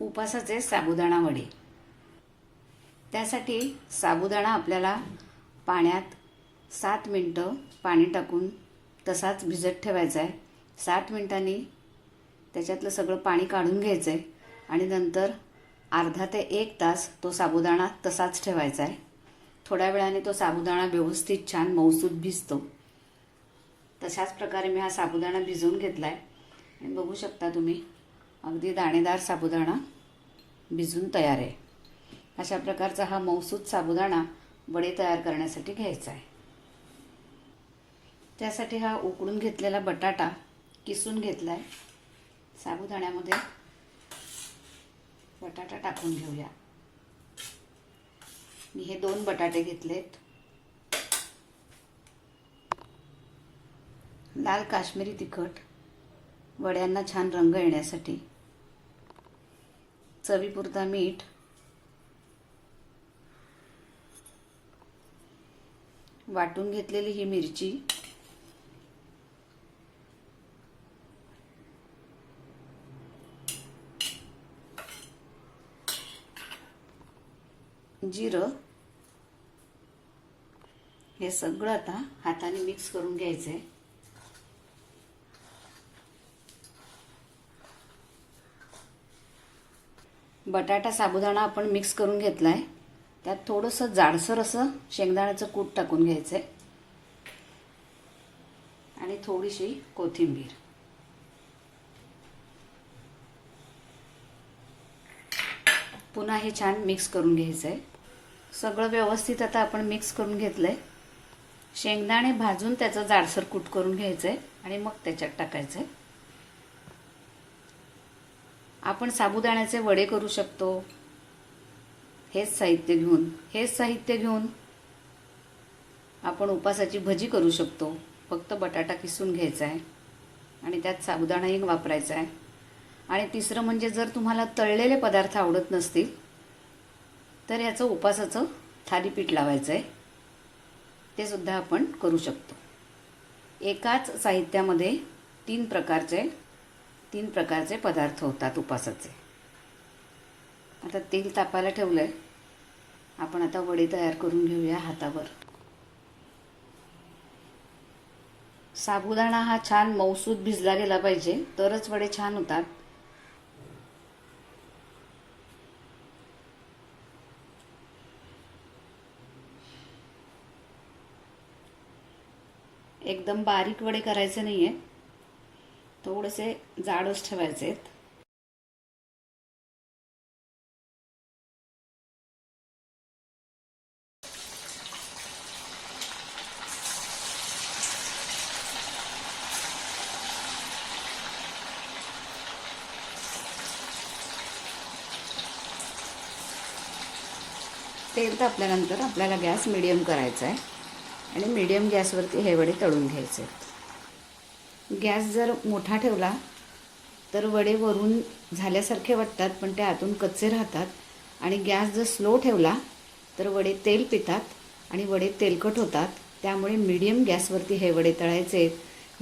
उपासाचे साबुदाणा वडे. त्यासाठी साबुदाणा आपल्याला पाण्यात सात मिनटं पाणी टाकून तसाच भिजत ठेवायचा आहे. सात मिनटांनी त्याच्यातलं सगळं पाणी काढून घ्यायचं आहे आणि नंतर अर्धा ते एक तास तो साबुदाणा तसाच ठेवायचा आहे. थोड्या वेळाने तो साबुदाणा व्यवस्थित छान मऊसूत भिजतो. तशाच प्रकारे मी हा साबुदाणा भिजवून घेतला आहे आणि बघू शकता तुम्ही अगदी दाणेदार साबुदाणा भिजून तयार आहे. अशा प्रकारचा हा मौसूद साबुदाणा वडे तयार करण्यासाठी घ्यायचा आहे. त्यासाठी हा उकडून घेतलेला बटाटा किसून घेतला आहे साबुदाण्यामध्ये बटाटा टाकून घेऊया. मी हे दोन बटाटे घेतलेत. लाल काश्मीरी तिखट वड्यांना छान रंग येण्यासाठी चवीपुरता मीठ. वाटून घेतलेली ही मिरची. जिरं. हे सगळं आता हाताने मिक्स करून घ्यायचं आहे बटाटा साबुदाणा आपण मिक्स करून घेतला आहे त्यात थोडंसं जाडसर असं शेंगदाण्याचं कूट टाकून घ्यायचं आहे आणि थोडीशी कोथिंबीर. पुन्हा हे छान मिक्स करून घ्यायचं आहे सगळं व्यवस्थित आता आपण मिक्स करून घेतलं आहे शेंगदाणे भाजून त्याचं जाडसर कूट करून घ्यायचं आहे आणि मग त्याच्यात टाकायचं आहे आपण साबुदाण्याचे वडे करू शकतो. हेच साहित्य घेऊन हेच साहित्य घेऊन आपण उपासाची भजी करू शकतो. फक्त बटाटा किसून घ्यायचा आहे आणि त्यात साबुदाणाही वापरायचा आहे आणि तिसरं म्हणजे जर तुम्हाला तळलेले पदार्थ आवडत नसतील तर याचं उपासाचं थालीपीठ लावायचं आहे ते सुद्धा आपण करू शकतो. एकाच साहित्यामध्ये तीन प्रकारचे तीन प्रकारचे पदार्थ होतात उपासाचे. आता तेल तापायला ठेवलं आहे आपण आता वडे तयार करून घेऊया हातावर. साबुदाणा हा छान मौसूद भिजला गेला पाहिजे तरच वडे छान होतात. एकदम बारीक वडे करायचे नाही आहे थोडेसे जाडच ठेवायचे आहेत. तेल तापल्यानंतर आपल्याला गॅस मिडियम करायचा आहे. आणि मिडियम गॅसवरती हे वडे तळून घ्यायचे आहेत. गॅस जर मोठा ठेवला तर वडे वरून झाल्यासारखे वाटतात पण ते आतून कच्चे राहतात. आणि गॅस जर स्लो ठेवला तर वडे तेल पितात आणि वडे तेलकट होतात. त्यामुळे मीडियम गॅसवरती हे वडे तळायचे.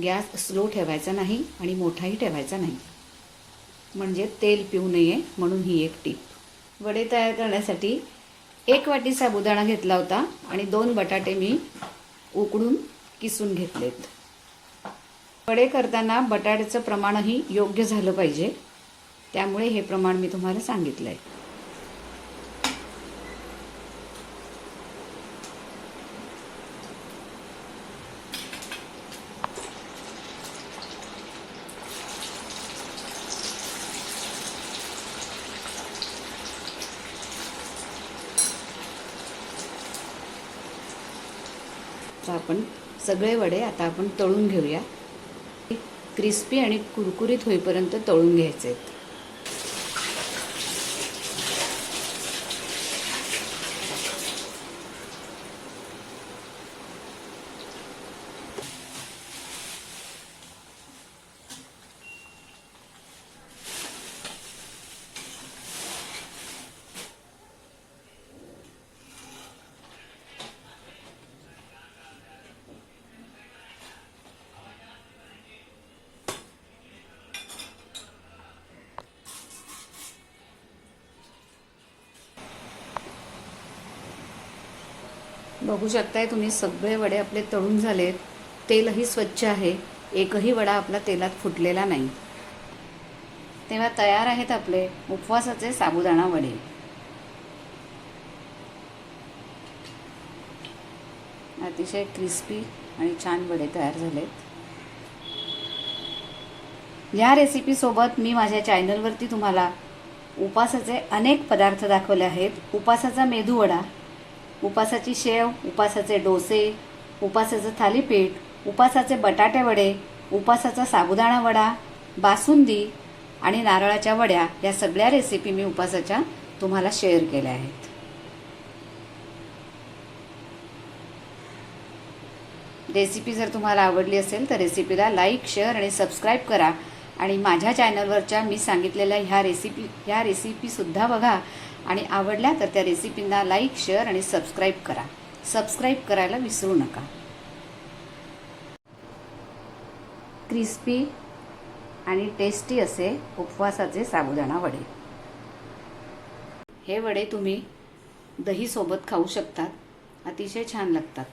गॅस स्लो ठेवायचा नाही आणि मोठाही ठेवायचा नाही. म्हणजे तेल पिऊ नये म्हणून ही एक टीप. वडे तयार करण्यासाठी एक वाटी साबुदाणा घेतला होता आणि दोन बटाटे मी उकडून किसून घेतलेत. वडे करताना बटाट्याचं प्रमाणही योग्य झालं पाहिजे. त्यामुळे हे प्रमाण मी तुम्हाला सांगितलं आहे तर आपण सगळे वडे आता आपण तळून घेऊया. क्रिस्पी आणि कुरकुरीत होईपर्यंत तळून घ्यायचे आहेत. बघू शकताय तुम्ही सगळे वडे आपले तळून झालेत. तेलही स्वच्छ आहे. एकही वडा आपला तेलात फुटलेला नाही. तेव्हा तयार आहेत आपले उपवासाचे साबुदाणा वडे. अतिशय क्रिस्पी आणि छान वडे तयार झालेत. या रेसिपीसोबत मी माझ्या चॅनलवरती तुम्हाला उपासाचे अनेक पदार्थ दाखवले आहेत. उपासाचा मेदूवडा उपासाची शेव उपासाचे डोसे उपासाचं थालीपीठ उपासाचे बटाटे वडे उपासाचा साबुदाणा वडा बासुंदी आणि नारळाच्या वड्या या सगळ्या रेसिपी मी उपासाच्या तुम्हाला शेअर केल्या आहेत. रेसिपी जर तुम्हाला आवडली असेल तर रेसिपीला लाईक शेअर आणि सबस्क्राईब करा. आणि माझ्या चॅनलवरच्या मी सांगितलेल्या ह्या रेसिपी ह्या रेसिपीसुद्धा बघा. आणि आवडल्या तर त्या रेसिपींना लाईक शेअर आणि सबस्क्राईब करा. सबस्क्राईब करायला विसरू नका. क्रिस्पी आणि टेस्टी असे उपवासाचे साबुदाणा वडे. हे वडे तुम्ही दहीसोबत खाऊ शकतात. अतिशय छान लागतात.